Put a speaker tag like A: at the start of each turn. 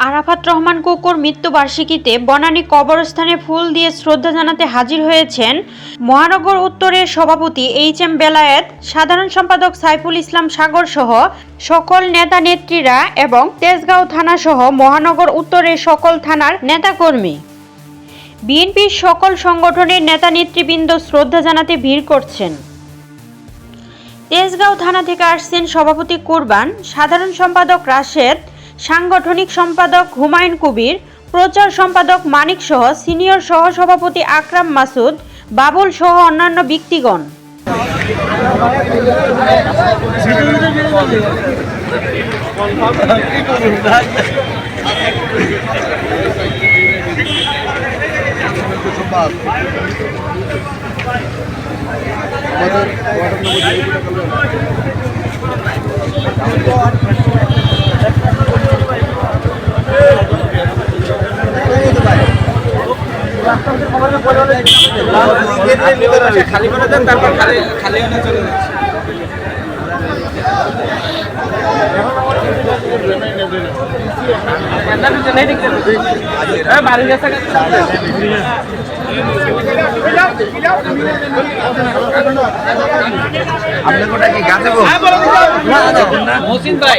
A: আরাফাত রহমান কুকুর মৃত্যুবার্ষিকীতে বনানী কবরস্থানে ফুল দিয়ে শ্রদ্ধা জানাতে হাজির হয়েছেন মহানগর উত্তরের সভাপতি এইচ এম বেলায়েত, সাধারণ সম্পাদক সাইফুল ইসলাম সাগর সহ সকল নেতা নেত্রীরা এবং তেজগাঁও থানা সহ মহানগর উত্তরের সকল থানার নেতাকর্মী। বিএনপির সকল সংগঠনের নেতা নেতৃবৃন্দ শ্রদ্ধা জানাতে ভিড় করছেন। তেজগাঁও থানা থেকে আসছেন সভাপতি কুরবান, সাধারণ সম্পাদক রাশেদ সাংগঠনিক সম্পাদক হুমায়ুন কবির, প্রচার সম্পাদক মানিক সহ, সিনিয়র সহসভাপতি আকরাম মাসুদ, বাবুল সহ অন্যান্য ব্যক্তিগণ।
B: খালি করে দেন তারপর খালি খালি হলে চলে যাচ্ছে বাড়ির কাছে
C: আপনার কোটা কি গাছে
B: মহসিন ভাই।